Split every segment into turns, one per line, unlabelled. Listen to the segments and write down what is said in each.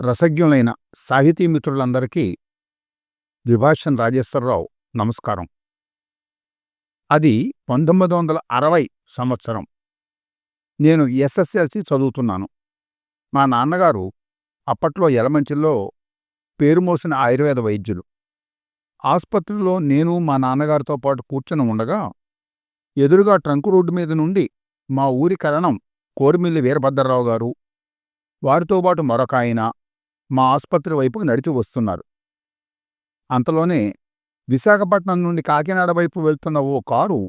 రసజ్ఞులైన సాహితీ మిత్రులందరికీ ద్విభాషన్ రాజేశ్వరరావు నమస్కారం. అది పంతొమ్మిది వందల అరవై సంవత్సరం. నేను ఎస్ఎస్ఎల్సి చదువుతున్నాను. మా నాన్నగారు అప్పట్లో ఎలమంచిలో పేరుమోసిన ఆయుర్వేద వైద్యులు. ఆసుపత్రిలో నేను మా నాన్నగారితో పాటు కూర్చుని ఉండగా ఎదురుగా ట్రంక్ రోడ్డు మీద నుండి మా ఊరి కరణం కోరిమిల్లి వీరభద్రరావు గారు వారితో పాటు మరొక ఆయన మా ఆసుపత్రి వైపుకు నడిచి వస్తున్నారు. అంతలోనే విశాఖపట్నం నుండి కాకినాడ వైపు వెళ్తున్న ఓ కారు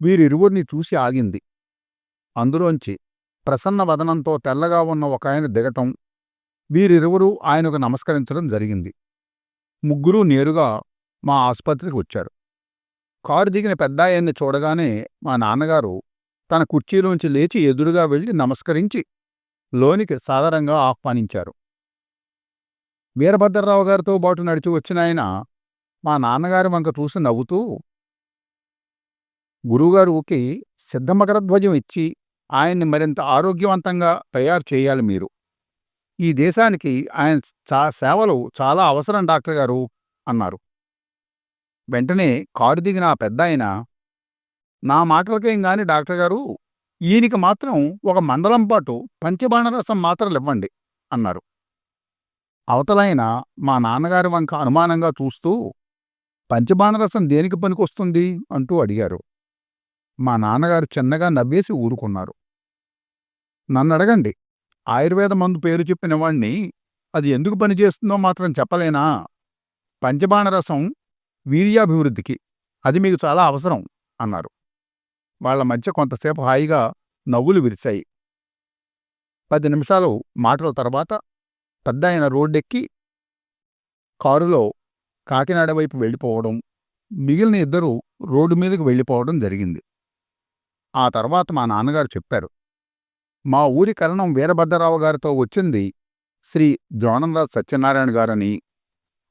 వీరిరువురిని చూసి ఆగింది. అందులోంచి ప్రసన్న వదనంతో తెల్లగా ఉన్న ఒక ఆయన దిగటం వీరిరువురూ ఆయనకు నమస్కరించడం జరిగింది. ముగ్గురూ నేరుగా మా ఆసుపత్రికి వచ్చారు. కారు దిగిన పెద్దాయన్ని చూడగానే మా నాన్నగారు తన కుర్చీలోంచి లేచి ఎదురుగా వెళ్ళి నమస్కరించి లోనికి సాదరంగా ఆహ్వానించారు. వీరభద్రరావు గారితో పాటు నడిచి వచ్చిన ఆయన మా నాన్నగారి వంక చూసి నవ్వుతూ గురువుగారుకి సిద్ధమకరధ్వజం ఇచ్చి ఆయన్ని మరింత ఆరోగ్యవంతంగా తయారు చేయాలి మీరు. ఈ దేశానికి ఆయన చా సేవలు చాలా అవసరం డాక్టర్ గారు అన్నారు. వెంటనే కారు దిగిన ఆ పెద్ద ఆయన నా మాటలకేం గాని డాక్టర్ గారు ఈయనకి మాత్రం ఒక మండలం పాటు పంచబాణరసం మాత్రలు ఇవ్వండి అన్నారు. అవతలైన మా నాన్నగారి వంక అనుమానంగా చూస్తూ పంచబాణరసం దేనికి పనికొస్తుంది? అంటూ అడిగారు. మా నాన్నగారు చిన్నగా నవ్వేసి ఊరుకున్నారు. నన్నడగండి. ఆయుర్వేద మందు పేరు చెప్పిన వాణ్ణి అది ఎందుకు పనిచేస్తుందో మాత్రం చెప్పలేనా? పంచబాణరసం వీర్యాభివృద్ధికి అది మీకు చాలా అవసరం అన్నారు. వాళ్ళ మధ్య కొంతసేపు హాయిగా నవ్వులు విరిశాయి. పది నిమిషాలు మాటల తర్వాత పెద్ద ఆయన రోడ్డెక్కి కారులో కాకినాడ వైపు వెళ్ళిపోవడం మిగిలిన ఇద్దరు రోడ్డు మీదకు వెళ్ళిపోవడం జరిగింది. ఆ తర్వాత మా నాన్నగారు చెప్పారు మా ఊరి కరణం వీరభద్రరావు గారితో వచ్చింది శ్రీ ద్రోణంరాజ్ సత్యనారాయణ గారని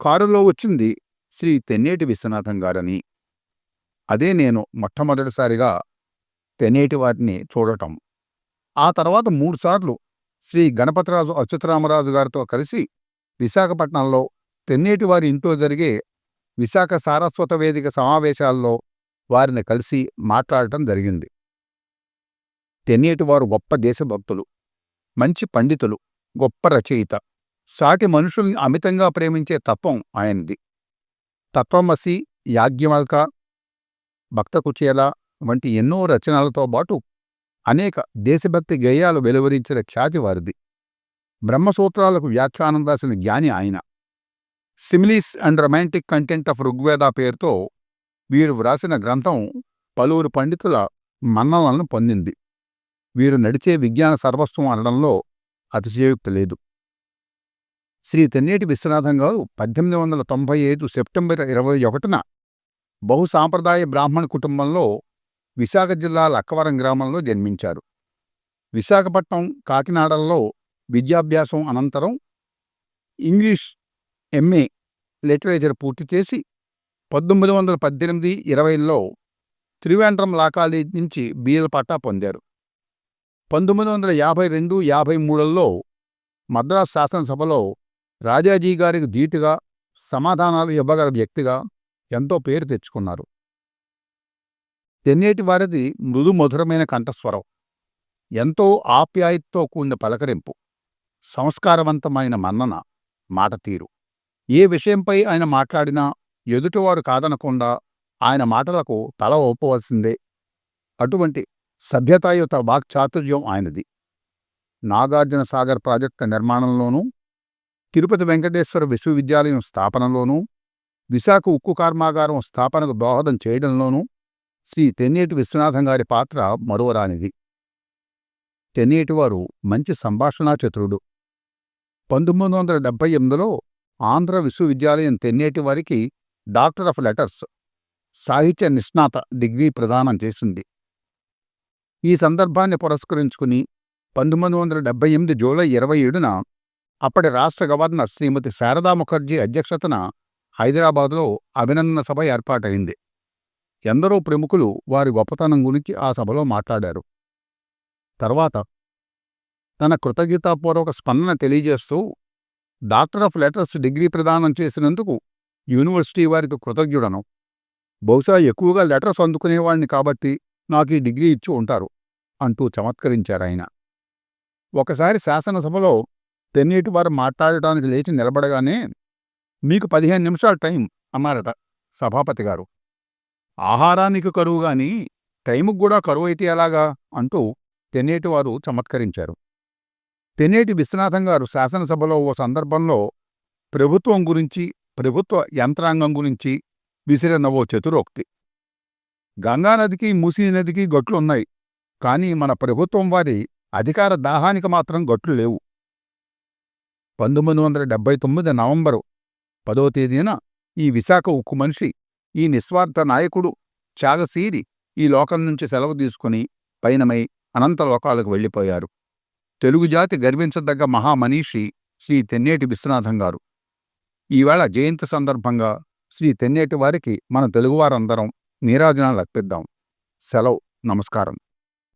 కారులో వచ్చింది శ్రీ తెన్నేటి విశ్వనాథం గారని. అదే నేను మొట్టమొదటిసారిగా తెన్నేటి వారిని చూడటం. ఆ తర్వాత మూడుసార్లు శ్రీ గణపతిరాజు అచ్యుతరామరాజు గారితో కలిసి విశాఖపట్నంలో తెన్నేటివారి ఇంట్లో జరిగే విశాఖ సారస్వత వేదిక సమావేశాల్లో వారిని కలిసి మాట్లాడటం జరిగింది. తెన్నేటివారు గొప్ప దేశభక్తులు మంచి పండితులు గొప్ప రచయిత. సాటి మనుషుల్ని అమితంగా ప్రేమించే తత్వం ఆయనది. తత్వమసి యాజ్ఞవల్క భక్తకుచేల వంటి ఎన్నో రచనలతో పాటు అనేక దేశభక్తి గేయాలు వెలువరించిన ఖ్యాతి వారిది. బ్రహ్మసూత్రాలకు వ్యాఖ్యానం రాసిన జ్ఞాని ఆయన. Similes and romantic content of Rigveda పేరుతో వీరు వ్రాసిన గ్రంథం పలువురు పండితుల మన్ననలను పొందింది. వీరు నడిచే విజ్ఞాన సర్వస్వం అనడంలో అతిశయోక్తి లేదు. శ్రీ తెన్నేటి విశ్వనాథం గారు పద్దెనిమిది వందల తొంభై ఐదు సెప్టెంబర్ ఇరవై ఒకటిన బహుసాంప్రదాయ బ్రాహ్మణ కుటుంబంలో విశాఖ జిల్లా లక్కవరం గ్రామంలో జన్మించారు. విశాఖపట్నం కాకినాడల్లో విద్యాభ్యాసం అనంతరం ఇంగ్లీష్ ఎంఏ లిటరేచర్ పూర్తి చేసి పంతొమ్మిది వందల పద్దెనిమిది ఇరవైలో త్రివేంద్రం లా కాలేజ్ నుంచి బిఎల్ పట్టా పొందారు. పంతొమ్మిది వందల యాభై రెండు యాభై మూడులో మద్రాస్ శాసనసభలో రాజాజీ గారికి ధీటుగా సమాధానాలు ఇవ్వగల వ్యక్తిగా ఎంతో పేరు తెచ్చుకున్నారు. తెన్నేటి వారిది మృదు మధురమైన కంఠస్వరం. ఎంతో ఆప్యాయతతో కూడిన పలకరింపు. సంస్కారవంతమైన మన్నన మాట తీరు. ఏ విషయంపై ఆయన మాట్లాడినా ఎదుటివారు కాదనకుండా ఆయన మాటలకు తల ఒప్పవలసిందే. అటువంటి సభ్యతాయుత వాక్చాతుర్యం ఆయనది. నాగార్జున సాగర్ ప్రాజెక్టు నిర్మాణంలోనూ తిరుపతి వెంకటేశ్వర విశ్వవిద్యాలయం స్థాపనలోనూ విశాఖ ఉక్కు కర్మాగారం స్థాపనకు దోహదం చేయడంలోనూ శ్రీ తెన్నేటి విశ్వనాథం గారి పాత్ర మరువరానిది. తెన్నేటివారు మంచి సంభాషణా చతురుడు. పంతొమ్మిది వందల డెబ్బై ఎనిమిదిలో ఆంధ్ర విశ్వవిద్యాలయం తెన్నేటి వారికి డాక్టర్ ఆఫ్ లెటర్స్ సాహిత్య నిష్ణాత డిగ్రీ ప్రదానం చేసింది. ఈ సందర్భాన్ని పురస్కరించుకుని పంతొమ్మిది వందల డెబ్బై ఎనిమిది జూలై ఇరవై ఏడున అప్పటి రాష్ట్ర గవర్నర్ శ్రీమతి శారదా ముఖర్జీ అధ్యక్షతన హైదరాబాదులో అభినందన సభ ఏర్పాటైంది. ఎందరో ప్రముఖులు వారి గొప్పతనం గురించి ఆ సభలో మాట్లాడారు. తర్వాత తన కృతజ్ఞతాపూర్వక స్పందన తెలియజేస్తూ డాక్టర్ ఆఫ్ లెటర్స్ డిగ్రీ ప్రదానం చేసినందుకు యూనివర్సిటీ వారికి కృతజ్ఞుడను. బహుశా ఎక్కువగా లెటర్స్ అందుకునేవాణ్ణి కాబట్టి నాకు ఈ డిగ్రీ ఇచ్చి ఉంటారు అంటూ చమత్కరించారాయన ఒకసారి శాసనసభలో తెన్నేటి వారు మాట్లాడటానికి లేచి నిలబడగానే మీకు పదిహేను నిమిషాల టైం అన్నారట సభాపతి గారు. ఆహారానికి కరువు గాని టైముకు కూడా కరువు అయితే ఎలాగా? అంటూ తెనేటివారు చమత్కరించారు. తెన్నేటి విశ్వనాథం గారు శాసనసభలో ఓ సందర్భంలో ప్రభుత్వం గురించి ప్రభుత్వ యంత్రాంగం గురించి విసిరిన ఓ చతురోక్తి. గంగానదికి మూసీ నదికి గట్లున్నాయి. కానీ మన ప్రభుత్వం వారి అధికార దాహానికి మాత్రం గట్లు లేవు. పంతొమ్మిది వందల డెబ్బై తొమ్మిది నవంబరు పదో తేదీన ఈ విశాఖ ఉక్కు మనిషి ఈ నిస్వార్థ నాయకుడు త్యాగసీరి ఈ లోకం నుంచి సెలవు తీసుకుని పయనమై అనంత లోకాలకు వెళ్ళిపోయారు. తెలుగు జాతి గర్వించదగ్గ మహామనీషి శ్రీ తెన్నేటి విశ్వనాథం గారు. ఈవేళ జయంతి సందర్భంగా శ్రీ తెన్నేటి వారికి మన తెలుగువారందరం నీరాజనాలు అర్పిద్దాం. సెలవు. నమస్కారం.